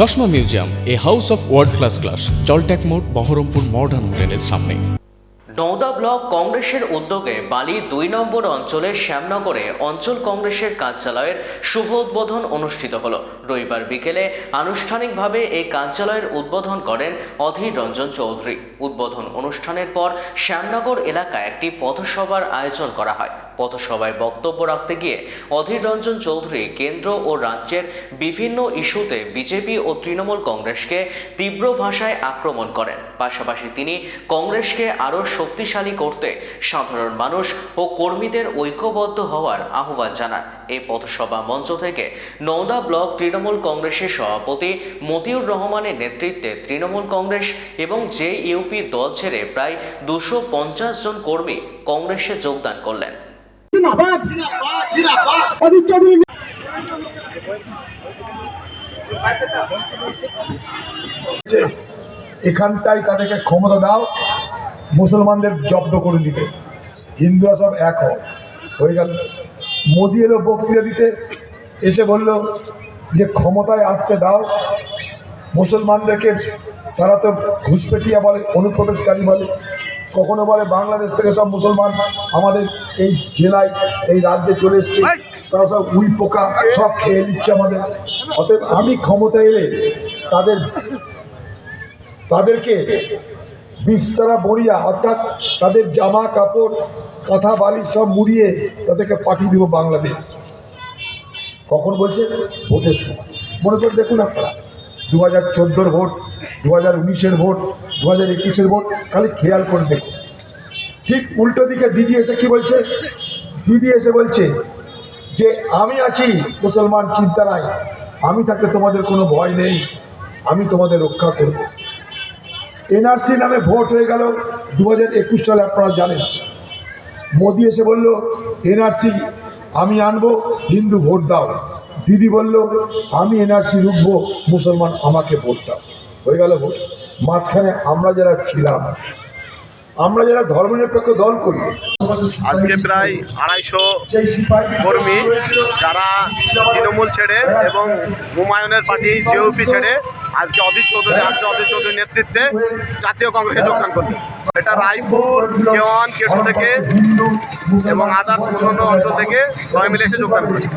চশমা museum, a house of world class class জলট্যাক মোড়, Baharampur modern হোটেলের সামনে। নওদা ব্লক কংগ্রেসের উদ্যোগে বালি দুই নম্বর অঞ্চলের শ্যামনগরে অঞ্চল কংগ্রেসের কার্যালয়ের শুভ উদ্বোধন অনুষ্ঠিত হল। রবিবার বিকেলে আনুষ্ঠানিকভাবে এই কার্যালয়ের উদ্বোধন করেন অধীর রঞ্জন চৌধুরী। উদ্বোধন অনুষ্ঠানের পর শ্যামনগর এলাকায় একটি পথসভার আয়োজন করা হয়। পথসভায় বক্তব্য রাখতে গিয়ে অধীর রঞ্জন চৌধুরী কেন্দ্র ও রাজ্যের বিভিন্ন ইস্যুতে বিজেপি ও তৃণমূল কংগ্রেসকে তীব্র ভাষায় আক্রমণ করেন। পাশাপাশি তিনি কংগ্রেসকে আরও শক্তিশালী করতে সাধারণ মানুষ ও কর্মীদের ঐক্যবদ্ধ হওয়ার আহ্বান জানান। এই পথসভা মঞ্চ থেকে নওদা ব্লক তৃণমূল কংগ্রেসের সভাপতি মতিউর রহমানের নেতৃত্বে তৃণমূল কংগ্রেস এবং জে ইউপি দল ছেড়ে প্রায় দুশো জন কর্মী কংগ্রেসে যোগদান করলেন। এখানটাই তাদেরকে ক্ষমতা দাও, মুসলমানদের জব্দ করে দিতে। হিন্দুরা সব এক হয়ে গেল। মোদি এলো বক্তৃতা দিতে, এসে বলল যে ক্ষমতায় আসতে দাও। মুসলমানদেরকে তারা তো ঘুষপেটিয়া বলে, অনুপ্রবেশকারী বলে। কখনো বলে বাংলাদেশ থেকে সব মুসলমান আমাদের এই জেলায় এই রাজ্যে চলে এসছে। তারা সব উই পোকা সব খেয়ে নিচ্ছে আমাদের। অতএব আমি ক্ষমতা এলে তাদের তাদেরকে বিস্তরা বড়িয়া অর্থাৎ তাদের জামা কাপড় কথা বালি সব মুড়িয়ে তাদেরকে পাঠিয়ে দিব বাংলাদেশ। কখন বলছে? ভোটের সময়। মনে করে দেখুন আপনারা। দু হাজার চোদ্দোর ভোট দু হাজার উনিশের ভোট দু হাজার একুশের ভোট, খালি খেয়াল করে ঠিক উল্টো দিকে দিদি এসে কি বলছে? দিদি এসে বলছে যে, আমি আছি, মুসলমান চিন্তারায় আমি থাকতে তোমাদের কোনো ভয় নেই। আমি তোমাদের রক্ষা করব। এনআরসি নামে ভোট হয়ে গেল দু হাজার একুশ সালে, আপনারা জানেন। মোদি এসে বলল, এনআরসি, আমি আনব, হিন্দু ভোট দাও। দিদি বলল, আমি এনআরসি রুখবো, মুসলমান আমাকে ভোট দাও হয়ে গেল ভোট। মাঝখানে আমরা যারা ছিলাম, আমরা যারা ধর্মনিরপেক্ষ দল করি, আজকে প্রায় আড়াইশো কর্মী যারা তৃণমূল ছেড়ে এবং হুমায়ুনের পার্টি জেওপি ছেড়ে আজকে অধীর চৌধুরী, আজকে অধীর চৌধুরীর নেতৃত্বে জাতীয় কংগ্রেসে যোগদান করবে এটা রায়পুর, কেওয়ান, কেশু থেকে এবং আদার্স অন্যান্য অঞ্চল থেকে সবাই মিলে এসে যোগদান করেছে।